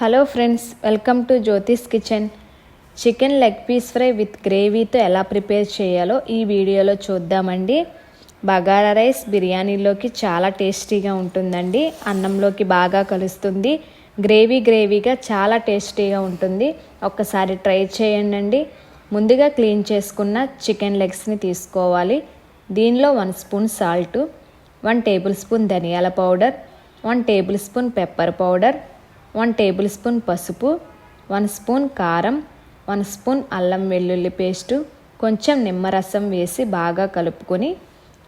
Hello friends welcome to Jyothish kitchen chicken leg piece fry with గ్రేవీతో ఎలా prepare చేయాలో ఈ వీడియోలో చూద్దామండి. బగారా రైస్ బిర్యానీలోకి చాలా టేస్టీగా ఉంటుందండి. అన్నంలోకి బాగా కలుస్తుంది. గ్రేవీ గ్రేవీగా చాలా టేస్టీగా ఉంటుంది. ఒక్కసారి ట్రై చేయండి ముందుగా క్లీన్ చేసుకున్న చికెన్ లెగ్స్ని తీసుకోవాలి. దీనిలో one spoon salt one tablespoon ధనియాల powder one tablespoon pepper powder one tablespoon పసుపు వన్ స్పూన్ కారం వన్ స్పూన్ అల్లం వెల్లుల్లి పేస్టు కొంచెం నిమ్మరసం వేసి బాగా కలుపుకొని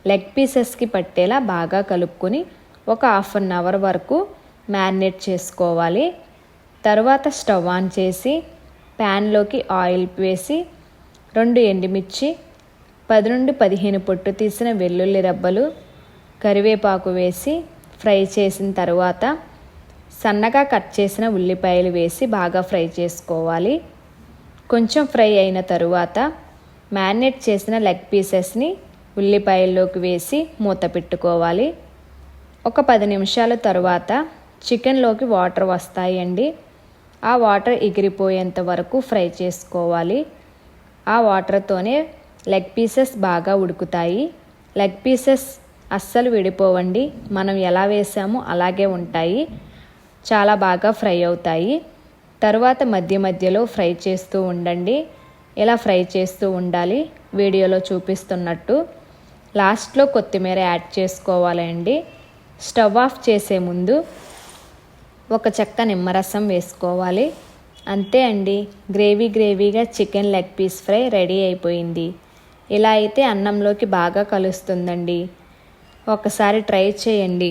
లెగ్ పీసెస్కి పట్టేలా బాగా కలుపుకొని ఒక హాఫ్ అన్ అవర్ వరకు మ్యారినేట్ చేసుకోవాలి. తర్వాత స్టవ్ ఆన్ చేసి ప్యాన్లోకి ఆయిల్ వేసి రెండు ఎండుమిర్చి పది నుండి పదిహేను పొట్టు తీసిన వెల్లుల్లి రబ్బలు కరివేపాకు వేసి ఫ్రై చేసిన తర్వాత సన్నగా కట్ చేసిన ఉల్లిపాయలు వేసి బాగా ఫ్రై చేసుకోవాలి. కొంచెం ఫ్రై అయిన తరువాత మ్యారినేట్ చేసిన లెగ్ పీసెస్ని ఉల్లిపాయల్లోకి వేసి మూత పెట్టుకోవాలి. ఒక పది నిమిషాల తరువాత చికెన్లోకి వాటర్ వస్తాయండి. ఆ వాటర్ ఎగిరిపోయేంత వరకు ఫ్రై చేసుకోవాలి. ఆ వాటర్తోనే లెగ్ పీసెస్ బాగా ఉడుకుతాయి. లెగ్ పీసెస్ అస్సలు విడిపోవండి. మనం ఎలా వేసామో అలాగే ఉంటాయి. చాలా బాగా ఫ్రై అవుతాయి. తర్వాత మధ్య మధ్యలో ఫ్రై చేస్తూ ఉండండి. ఇలా ఫ్రై చేస్తూ ఉండాలి వీడియోలో చూపిస్తున్నట్టు. లాస్ట్లో కొత్తిమీర యాడ్ చేసుకోవాలండి. స్టవ్ ఆఫ్ చేసే ముందు ఒక చెక్క నిమ్మరసం వేసుకోవాలి. అంతే అండి. Gravy గ్రేవీగా chicken leg piece fry ready అయిపోయింది. ఇలా అయితే అన్నంలోకి బాగా కలుస్తుందండి. ఒకసారి ట్రై చేయండి.